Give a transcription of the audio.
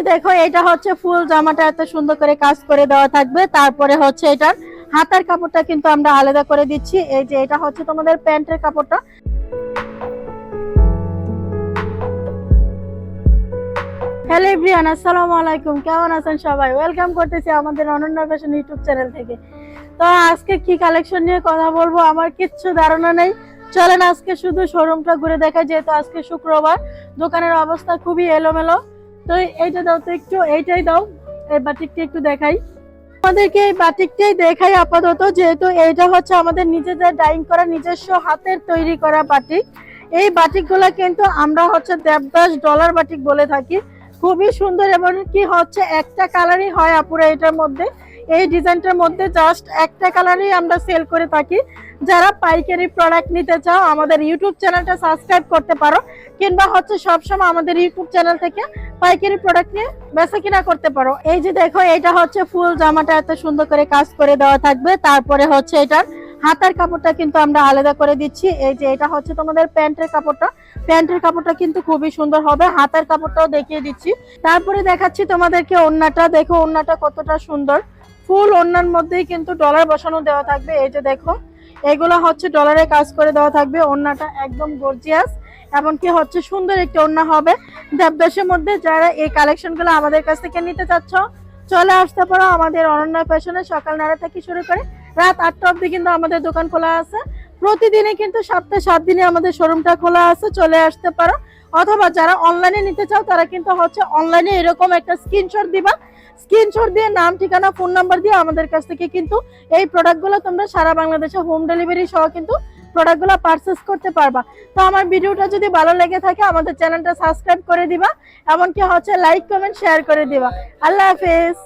যে দেখো, এটা হচ্ছে ফুল জামাটা এত সুন্দর করে কাজ করে দেওয়া থাকবে। তারপরে হচ্ছে এটার হাতার কাপড়টা কিন্তু আমরা আলাদা করে দিচ্ছি। এই যে এটা হচ্ছে তোমাদের প্যান্টের কাপড়টা। হ্যালো এভরিয়ান আসসালামু আলাইকুম। কেমন আছেন সবাই? ওয়েলকাম করতেছি আমাদের অনন্য ফ্যাশন ইউটিউব চ্যানেল থেকে। তো আজকে কি কালেকশন নিয়ে কথা বলব? আমার কিচ্ছু ধারণা নেই। চলেন আজকে শুধু শোরুমটা ঘুরে দেখাই, যেহেতু আজকে শুক্রবার। দোকানের অবস্থা খুবই এলোমেলো। তো এইটা দাও তো একটু, এইটাই দাও। এই বাটিকটা একটু দেখাই। আমাদেরকে এই বাটিকটাই দেখাই আপাতত, যেহেতু এইটা হচ্ছে আমাদের নিজেদের ডাইং করা, নিজস্ব হাতের তৈরি করা বাটিক। এই বাটিকগুলো কিন্তু আমরা হচ্ছে দেবদাস ডলার বাটিক বলে থাকি। খুবই সুন্দর এবং কি হচ্ছে, একটা কালারই হয় আপুরা এটার মধ্যে। এই ডিজাইনটার মধ্যে জাস্ট একটা কালারই আমরা সেল করে থাকি। যারা পাইকারি প্রোডাক্ট নিতে চাও, আমাদের ইউটিউব চ্যানেলটা সাবস্ক্রাইব করতে পারো, কিংবা হচ্ছে সবসময় আমাদের ইউটিউব চ্যানেল থেকে পাইকারি প্রোডাক্ট নিয়ে বেচা কিনা করতে পারো। এই যে দেখো এটা হচ্ছে ফুল জামাটা এত সুন্দর করে কাজ করে দেওয়া থাকবে। তারপরে হচ্ছে এটার হাতার কাপড়টা কিন্তু আমরা আলাদা করে দিচ্ছি। এই যে এটা হচ্ছে তোমাদের প্যান্টের কাপড়টা। প্যান্টের কাপড়টা কিন্তু খুবই সুন্দর হবে। হাতার কাপড়টাও দেখিয়ে দিচ্ছি। তারপরে দেখাচ্ছি তোমাদেরকে ওন্নাটা দেখো ওন্নাটা কতটা সুন্দর। ফুল ওন্নার মধ্যেই কিন্তু ডলার বসানো দেওয়া থাকবে। এই যে দেখো, এগুলো হচ্ছে ডলারে কাজ করে দেওয়া থাকবে। ওন্নাটা একদম গর্জিয়াস এমনকি হচ্ছে সুন্দর একটি ওন্না হবে। দেবদাসের মধ্যে যারা এই কালেকশনগুলো আমাদের কাছ থেকে নিতে চাচ্ছ, চলে আসতে পারো আমাদের অনন্য ফ্যাশনে সকাল নাড়া থেকে শুরু করে রাত আটটা অবধি কিন্তু আমাদের দোকান খোলা আছে। প্রতিদিনই কিন্তু সপ্তাহে সাত দিনে আমাদের শোরুমটা খোলা আছে, চলে আসতে পারো। অথবা যারা অনলাইনে নিতে চাও, তারা কিন্তু হচ্ছে অনলাইনে এরকম একটা স্ক্রিনশট দিবা। স্ক্রিনশট দিয়ে নাম, ঠিকানা ফোন নাম্বার দিয়ে আমাদের কাছ থেকে কিন্তু এই প্রোডাক্টগুলো তোমরা সারা বাংলাদেশে হোম ডেলিভারি সহ কিন্তু প্রোডাক্টগুলো পারচেস করতে পারবা। তো আমার ভিডিওটা যদি ভালো লেগে থাকে, আমাদের চ্যানেলটা সাবস্ক্রাইব করে দিবা। এমনকি হচ্ছে লাইক কমেন্ট শেয়ার করে দিবা। আল্লাহ হাফেজ।